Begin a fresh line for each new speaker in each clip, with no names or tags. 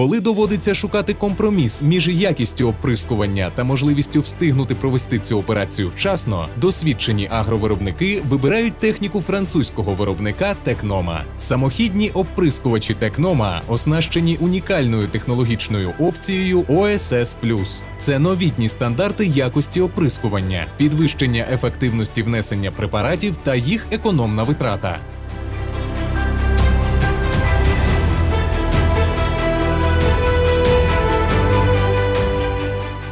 Коли доводиться шукати компроміс між якістю оприскування та можливістю встигнути провести цю операцію вчасно, досвідчені агровиробники вибирають техніку французького виробника Текнома. Самохідні оприскувачі Текнома оснащені унікальною технологічною опцією OSS+. Це новітні стандарти якості оприскування, підвищення ефективності внесення препаратів та їх економна витрата.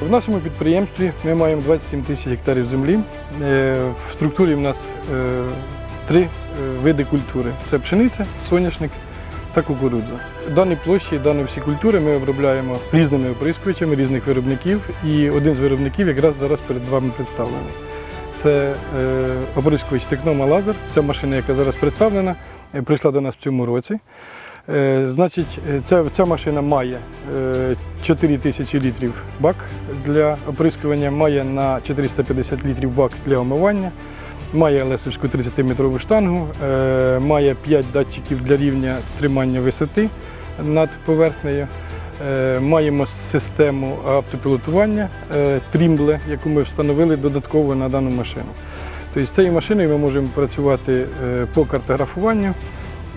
В нашому підприємстві ми маємо 27 тисяч гектарів землі. Е, В структурі в нас е, три е, види культури: це пшениця, соняшник та кукурудза. Дані площі, дані всі культури ми обробляємо різними оприскувачами різних виробників. І один з виробників якраз зараз перед вами представлений. Це оприскувач Технома Лазер. Ця машина, яка зараз представлена, прийшла до нас в цьому році. Е, Значить, е, ця, ця машина має е, 4 тисячі літрів бак для оприскування, має на 450 літрів бак для омивання, має лесовську 30-метрову штангу, е, має 5 датчиків для рівня тримання висоти над поверхнею. Е, Маємо систему автопілотування е, Trimble, яку ми встановили додатково на дану машину. Тобто з цією машиною ми можемо працювати е, по картографуванню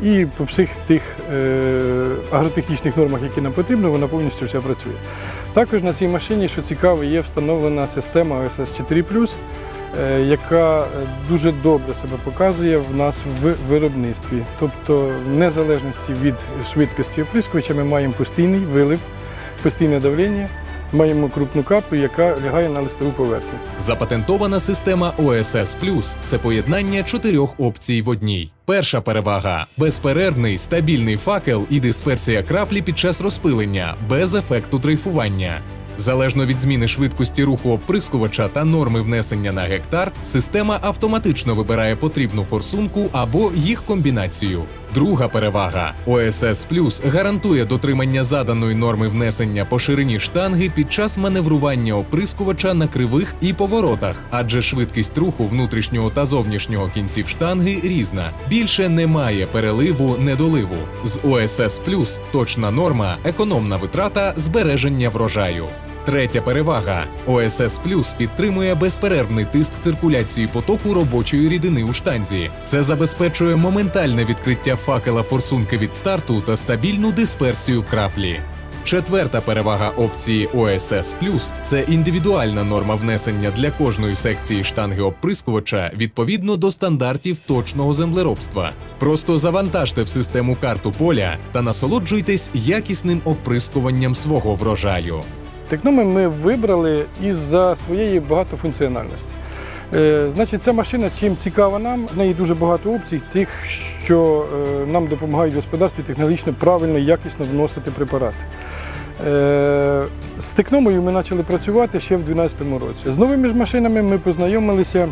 і по всіх тих е, агротехнічних нормах, які нам потрібно, вона повністю вся працює. Також на цій машині, що цікаво, є встановлена система OSS 4 е, яка дуже добре себе показує в нас в виробництві. Тобто, в незалежності від швидкості оприскувача, ми маємо постійний вилив, постійне давлення, маємо крупну каплю, яка лягає на листову поверхню.
Запатентована система OSS Plus – це поєднання чотирьох опцій в одній. Перша перевага безперервний стабільний факел і дисперсія краплі під час розпилення без ефекту дрейфування. Залежно від зміни швидкості руху оприскувача та норми внесення на гектар, система автоматично вибирає потрібну форсунку або їх комбінацію. Друга перевага OSS Plus гарантує дотримання заданої норми внесення по ширині штанги під час маневрування оприскувача на кривих і поворотах, адже швидкість руху внутрішнього та зовнішнього кінців штанги різна. Більше немає переливу недоливу. З OSS Plus точна норма, економна витрата, збереження врожаю. Третя перевага OSS Plus підтримує безперервний тиск циркуляції потоку робочої рідини у штанзі. Це забезпечує моментальне відкриття факела форсунки від старту та стабільну дисперсію краплі. Четверта перевага опції OSS Plus – це індивідуальна норма внесення для кожної секції штанги оприскувача відповідно до стандартів точного землеробства. Просто завантажте в систему карту поля та насолоджуйтесь якісним оприскуванням свого врожаю.
Техноми ми вибрали із-за своєї багатофункціональності. Е, Значить, ця машина чим цікава нам, в неї дуже багато опцій, тих, що е, нам допомагають в господарстві технологічно правильно і якісно вносити препарати. Е, З техномою ми почали працювати ще в 2012 році. З новими ж машинами ми познайомилися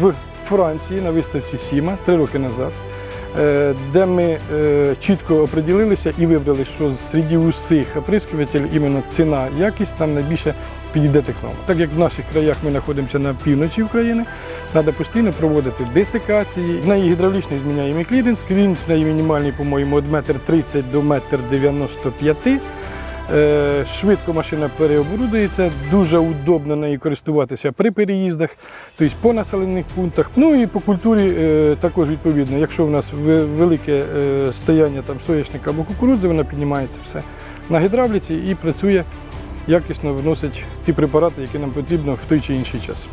в Франції на виставці Сіма три роки назад, де ми е, чітко оприділилися і вибрали, що серед усіх оприскувателів іменно ціна, якість нам найбільше підійде технолог. Так як в наших краях ми знаходимося на півночі України, треба постійно проводити десикації. В неї гідравлічний зміняємо кліренс, кліренс в неї мінімальний, по-моєму, від 1,30 м до 1,95 м. Е, Швидко машина переоборудується, дуже удобно нею користуватися при переїздах, тобто по населених пунктах. Ну і по культурі е, також відповідно. Якщо в нас велике е, стояння там соняшника або кукурудзи, вона піднімається все на гідравліці і працює якісно вносить ті препарати, які нам потрібно в той чи інший час.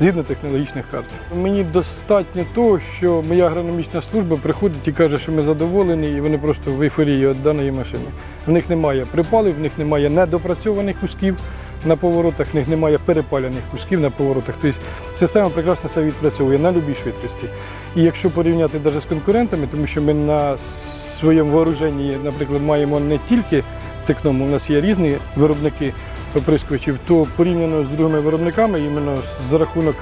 Згідно технологічних карт. Мені достатньо того, що моя агрономічна служба приходить і каже, що ми задоволені, і вони просто в ейфорії від даної машини. В них немає припалів, в них немає недопрацьованих кусків на поворотах, в них немає перепалених кусків на поворотах. Тобто система прекрасно себе відпрацьовує на будь-якій швидкості. І якщо порівняти навіть з конкурентами, тому що ми на своєму вооруженні, наприклад, маємо не тільки Техному, у нас є різні виробники оприскувачів, то порівняно з другими виробниками, іменно за рахунок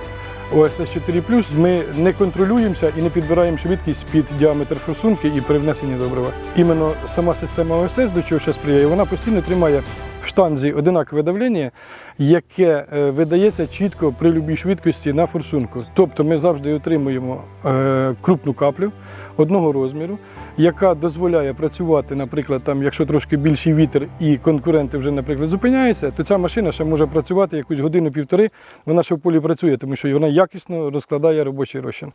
ОСС 4 ми не контролюємося і не підбираємо швидкість під діаметр форсунки і при внесенні добрива. Іменно сама система ОСС, до чого ще сприяє, вона постійно тримає штанзі одинакове давлення, яке е, видається чітко при будь-якій швидкості на форсунку. Тобто ми завжди отримуємо е, крупну каплю одного розміру, яка дозволяє працювати, наприклад, там, якщо трошки більший вітер і конкуренти вже, наприклад, зупиняються, то ця машина ще може працювати якусь годину-півтори. Вона ще в полі працює, тому що вона якісно розкладає робочий розчин.